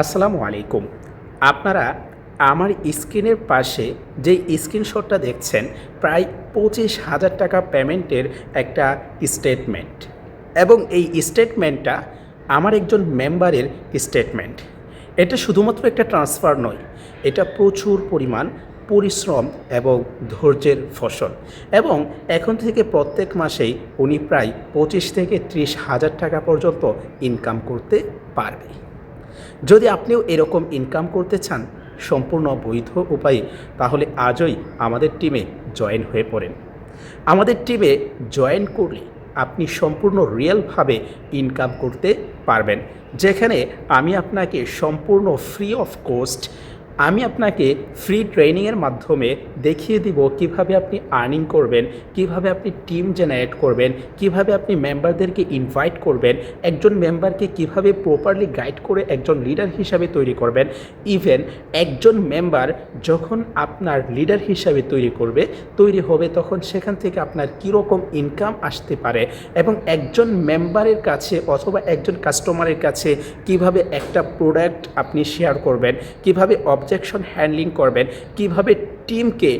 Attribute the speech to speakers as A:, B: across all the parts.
A: আসসালামু আলাইকুম। আপনারা আমার স্ক্রিনের পাশে যে স্ক্রিনশটটা দেখছেন, প্রায় পঁচিশ হাজার টাকা পেমেন্টের একটা স্টেটমেন্ট। এবং এই স্টেটমেন্টটা আমার একজন মেম্বারের স্টেটমেন্ট। এটা শুধুমাত্র একটা ট্রান্সফার নয়, এটা প্রচুর পরিমাণ পরিশ্রম এবং ধৈর্যের ফসল। এবং এখন থেকে প্রত্যেক মাসেই উনি প্রায় পঁচিশ থেকে ত্রিশ হাজার টাকা পর্যন্ত ইনকাম করতে পারবে। যদি আপনিও এরকম ইনকাম করতে চান, সম্পূর্ণ বৈধ উপায়ে, তাহলে আজই আমাদের টিমে জয়েন হয়ে পড়েন। আমাদের টিমে জয়েন করলে আপনি সম্পূর্ণ রিয়েলভাবে ইনকাম করতে পারবেন। যেখানে আমি আপনাকে সম্পূর্ণ ফ্রি অফ কোস্ট আমি আপনাকে ফ্রি ট্রেনিংয়ের মাধ্যমে দেখিয়ে দিব কীভাবে আপনি আর্নিং করবেন, কীভাবে আপনি টিম জেনারেট করবেন, কীভাবে আপনি মেম্বারদেরকে ইনভাইট করবেন, একজন মেম্বারকে কীভাবে প্রপারলি গাইড করে একজন লিডার হিসাবে তৈরি করবেন ইভেন একজন মেম্বার যখন আপনার লিডার হিসাবে তৈরি করবে, তৈরি হবে তখন সেখান থেকে আপনার কীরকম ইনকাম আসতে পারে এবং একজন মেম্বারের কাছে অথবা একজন কাস্টমারের কাছে কীভাবে একটা প্রোডাক্ট আপনি শেয়ার করবেন, কীভাবে অবজেকশন হ্যান্ডলিং করবেন, কীভাবে টিমকে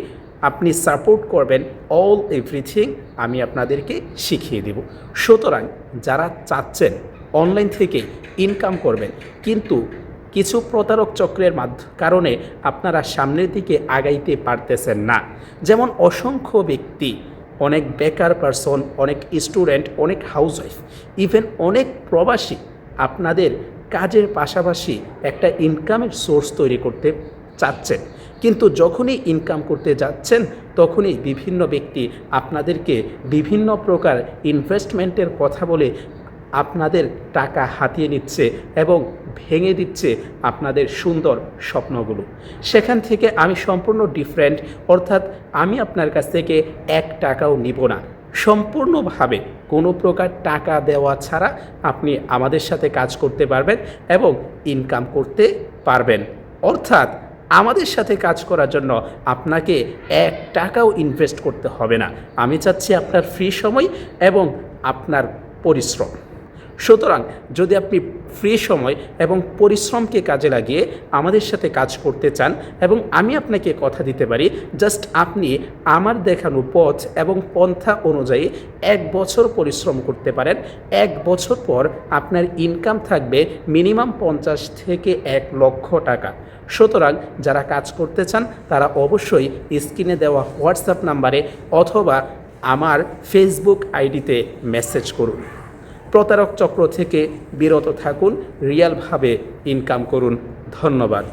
A: আপনি সাপোর্ট করবেন অল এভরিথিং আমি আপনাদেরকে শিখিয়ে দেব। সুতরাং যারা চাচ্ছেন অনলাইন থেকে ইনকাম করবেন, কিন্তু কিছু প্রতারক চক্রের মাধ্য কারণে আপনারা সামনের দিকে আগাইতে পারতেছেন না। যেমন অসংখ্য ব্যক্তি, অনেক বেকার পারসন অনেক স্টুডেন্ট অনেক হাউসওয়াইফ ইভেন অনেক প্রবাসী আপনাদের কাজের পাশাপাশি একটা ইনকামের সোর্স তৈরি করতে চাচ্ছেন। কিন্তু যখনই ইনকাম করতে যাচ্ছেন, তখনই বিভিন্ন ব্যক্তি আপনাদেরকে বিভিন্ন প্রকার ইনভেস্টমেন্টের কথা বলে আপনাদের টাকা হাতিয়ে নিচ্ছে এবং ভেঙে দিচ্ছে আপনাদের সুন্দর স্বপ্নগুলো। সেখান থেকে আমি সম্পূর্ণ ডিফারেন্ট অর্থাৎ আমি আপনার কাছ থেকে এক টাকাও নিব না। সম্পূর্ণভাবে কোনো প্রকার টাকা দেওয়া ছাড়া আপনি আমাদের সাথে কাজ করতে পারবেন এবং ইনকাম করতে পারবেন। অর্থাৎ আমাদের সাথে কাজ করার জন্য আপনাকে এক টাকাও ইনভেস্ট করতে হবে না। আমি চাচ্ছি আপনার ফ্রি সময় এবং আপনার পরিশ্রম। সুতরাং যদি আপনি ফ্রি সময় এবং পরিশ্রমকে কাজে লাগিয়ে আমাদের সাথে কাজ করতে চান এবং আমি আপনাকে কথা দিতে পারি জাস্ট আপনি আমার দেখানো পথ এবং পন্থা অনুযায়ী এক বছর পরিশ্রম করতে পারেন। এক বছর পর আপনার ইনকাম থাকবে মিনিমাম পঞ্চাশ থেকে এক লক্ষ টাকা। সুতরাং যারা কাজ করতে চান, তারা অবশ্যই স্ক্রিনে দেওয়া হোয়াটসঅ্যাপ নাম্বারে অথবা আমার ফেসবুক আইডিতে মেসেজ করুন। প্রতারক চক্র থেকে বিরত থাকুন রিয়ালভাবে ইনকাম করুন। ধন্যবাদ।